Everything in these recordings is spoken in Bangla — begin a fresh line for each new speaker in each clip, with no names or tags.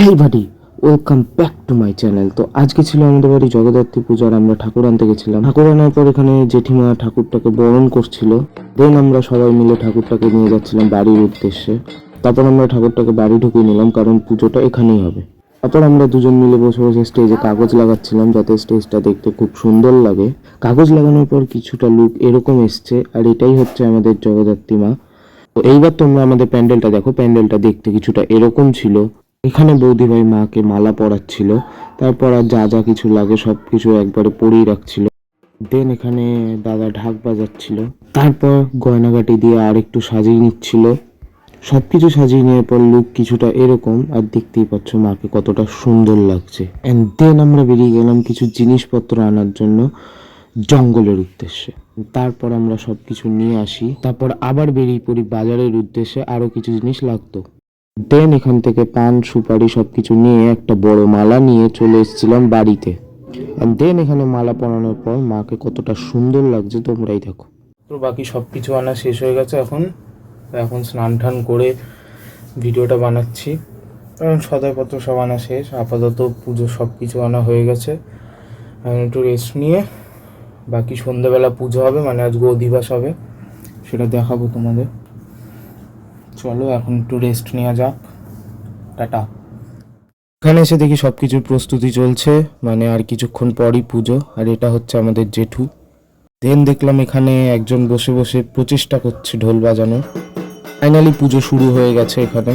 Hey buddy welcome back to my channel তো আজকে ছিল আমাদের বাড়ি জগদ্ধাত্রী পুজো আর আমরা ঠাকুর আনতে গেছিলাম। ঠাকুর আনার পর এখানে জেঠিমা ঠাকুরটাকে বরণ করছিল। দেন আমরা সবাই মিলে ঠাকুরটাকে নিয়ে যাচ্ছিলাম বাড়ির উদ্দেশ্যে। তারপর আমরা ঠাকুরটাকে বাড়ি ঢুকিয়ে নিলাম, কারণ পুজোটা এখানেই হবে। তারপর আমরা দুজন মিলে বসে বসে স্টেজে কাগজ লাগাচ্ছিলাম, যাতে স্টেজটা দেখতে খুব সুন্দর লাগে। কাগজ লাগানোর পর কিছুটা লুক এরকম এসছে, আর এটাই হচ্ছে আমাদের জগদ্ধাত্রী মা। তো এইবার তোমরা আমাদের প্যান্ডেলটা দেখো, প্যান্ডেলটা দেখতে কিছুটা এরকম ছিল। এখানে বৌদি ভাই মাকে মালা পরাচ্ছিল। তারপর আর যা যা কিছু লাগে সব কিছু একবারে পরিয়ে রাখছিল। দেন এখানে দাদা ঢাক বাজাচ্ছিল। তারপর গয়নাগাটি দিয়ে আর একটু সাজিয়ে নিচ্ছিল। সব কিছু সাজিয়ে নেওয়ার পর লুক কিছুটা এরকম, আর দেখতেই পাচ্ছ মাকে কতটা সুন্দর লাগছে। অ্যান্ড দেন আমরা বেরিয়ে গেলাম কিছু জিনিসপত্র আনার জন্য জঙ্গলের উদ্দেশ্যে। তারপর আমরা সব কিছু নিয়ে আসি। তারপর আবার বেরিয়ে পড়ি বাজারের উদ্দেশ্যে আরও কিছু জিনিস লাগতো। দেন এখান থেকে পান, সুপারি সব কিছু নিয়ে একটা বড় মালা নিয়ে চলে এসেছিলাম বাড়িতে। দেন এখানে মালা পরানোর পর মাকে কতটা সুন্দর লাগছে তোমরাই দেখো। তো বাকি সব কিছু আনা শেষ হয়ে গেছে এখন। এখন স্নান টান করে ভিডিওটা বানাচ্ছি। কারণ সদাইপত্র সব আনা শেষ, আপাতত পুজো সব কিছু আনা হয়ে গেছে। একটু রেস্ট নিয়ে বাকি সন্ধ্যাবেলা পুজো হবে মানে আজকে অধিবাস হবে, সেটা দেখাবো তোমাদের। চলো, এখন একটু রেস্ট নেওয়া যাক। টাটা। এখানে এসে দেখি সব কিছুর প্রস্তুতি চলছে মানে আর কিছুক্ষণ পরই পুজো, আর এটা হচ্ছে আমাদের জেঠু। দেন দেখলাম এখানে একজন বসে বসে প্রচেষ্টা করছে ঢোল বাজানো ফাইনালি পুজো শুরু হয়ে গেছে এখানে।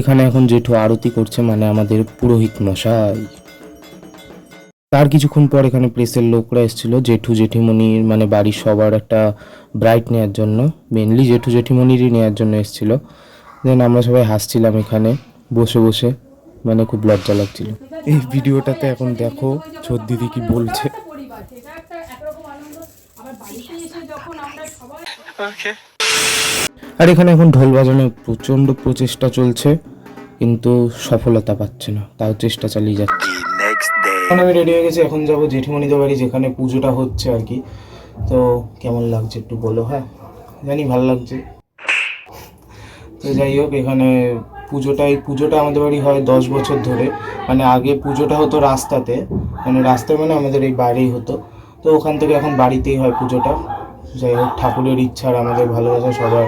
এখানে এখন জেঠু আরতি করছে মানে আমাদের পুরোহিত মশাই। তার কিছুক্ষণ পর এখানে প্রেসের লোকরা এসেছিল। জেঠু জেঠিমণির মানে বাড়ির সবার একটা ব্রাইট নেওয়ার জন্য মেনলি জেঠু জেঠিমণিরই নেওয়ার জন্য এসেছিল। দেন আমরা সবাই হাসছিলাম এখানে বসে বসে মানে খুব লজ্জা লাগছিল। এই ভিডিওটাতে এখন দেখো ছোট দিদি কি বলছে। আর এখানে এখন ঢোল বাজানোর প্রচণ্ড প্রচেষ্টা চলছে কিন্তু সফলতা পাচ্ছে না তাও চেষ্টা চালিয়ে যাচ্ছে। এখন আমি রেডি হয়ে গেছি, এখন যাব জেঠিমণিদের বাড়ি যেখানে পুজোটা হচ্ছে আর কি। তো কেমন লাগছে একটু বলো হ্যাঁ? জানি ভালো লাগছে। তো যাই হোক, এখানে পুজোটা এই পুজোটা আমাদের বাড়ি হয় দশ বছর ধরে। মানে আগে পুজোটা হতো রাস্তাতে মানে রাস্তায় মানে আমাদের এই বাইরেই হতো। তো ওখান থেকে এখন বাড়িতেই হয় পুজোটা। যাই হোক, ঠাকুরের ইচ্ছা আর আমাদের ভালোবাসা, সবার,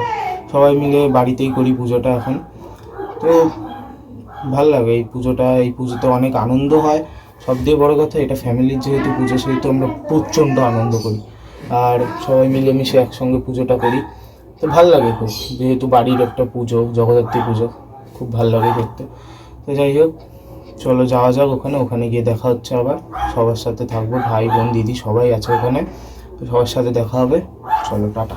সবাই মিলে বাড়িতেই করি পুজোটা এখন। তো ভালো লাগে এই পুজোটা, এই পুজোতে অনেক আনন্দ হয়। সব দিয়ে বড়ো কথা, এটা ফ্যামিলির যেহেতু পুজো, সেহেতু আমরা প্রচণ্ড আনন্দ করি। আর সবাই মিলেমিশে একসঙ্গে পুজোটা করি। তো ভালো লাগে খুব। যেহেতু বাড়ির একটা পুজো, জগদ্ধাত্রী পুজো, খুব ভালো লাগে করতে। তো যাই হোক, চলো যাওয়া যাক ওখানে। ওখানে গিয়ে দেখা হচ্ছে আবার। সবার সাথে থাকব। ভাই, বোন, দিদি সবাই আছে ওখানে। সবার সাথে দেখা হবে। চলো, টাটা।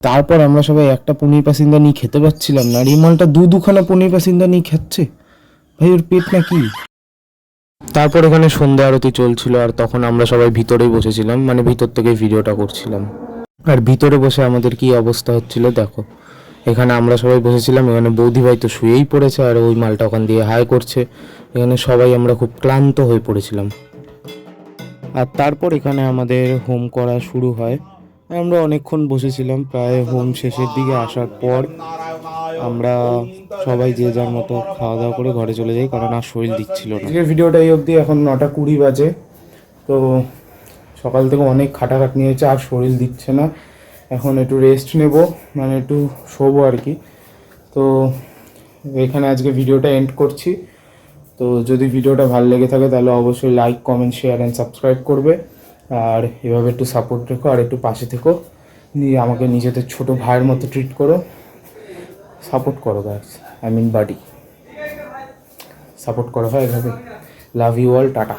তারপর আমরা সবাই একটা পনির পাসিন্দা নিয়ে খেতে পাচ্ছিলাম না। আর এই মালটা দু দুখানা পনির পাসিন্দা নিয়ে খাচ্ছে? ভাই, ওর পেট না কি তারপর এখানে সন্ধ্যা আরতি চলছিল আর তখন আমরা সবাই ভিতরেই বসেছিলাম মানে ভিতর থেকে ভিডিওটা করছিলাম। আর ভিতরে বসে আমাদের কি অবস্থা হচ্ছিল দেখো, এখানে আমরা সবাই বসেছিলাম, এখানে বৌদি ভাই তো শুয়েই পড়েছে আর ওই মালটা ওখান দিয়ে হাই করছে, এখানে সবাই আমরা খুব ক্লান্ত হয়ে পড়েছিলাম। আর তারপর এখানে আমাদের হোম করা শুরু হয়। আমরা অনেকক্ষণ বসেছিলাম, প্রায় হোম শেষের দিকে আসার পর আমরা সবাই যে যার মতো খাওয়া দাওয়া করে ঘরে চলে যাই, কারণ আর শরীর দিচ্ছিল না। আজকের ভিডিওটা এই অবধি, এখন নটা কুড়ি বাজে। তো সকাল থেকে অনেক খাটাখাটনি হয়েছে, আর শরীর দিচ্ছে না। এখন একটু রেস্ট নেব মানে একটু শোবো আর কি। তো এখানে আজকে ভিডিওটা এন্ড করছি। তো যদি ভিডিওটা ভালো লেগে থাকে, তাহলে অবশ্যই like comment share and subscribe করবে। আর এভাবে একটু সাপোর্ট রেখো, আর একটু পাশে থেকো। নিয়ে আমাকে নিজেদের ছোট ভাইয়ের মতো ট্রিট করো। সাপোর্ট করো গাছ আই মিন বাডি সাপোর্ট করো হয় এভাবে। Love you all tata.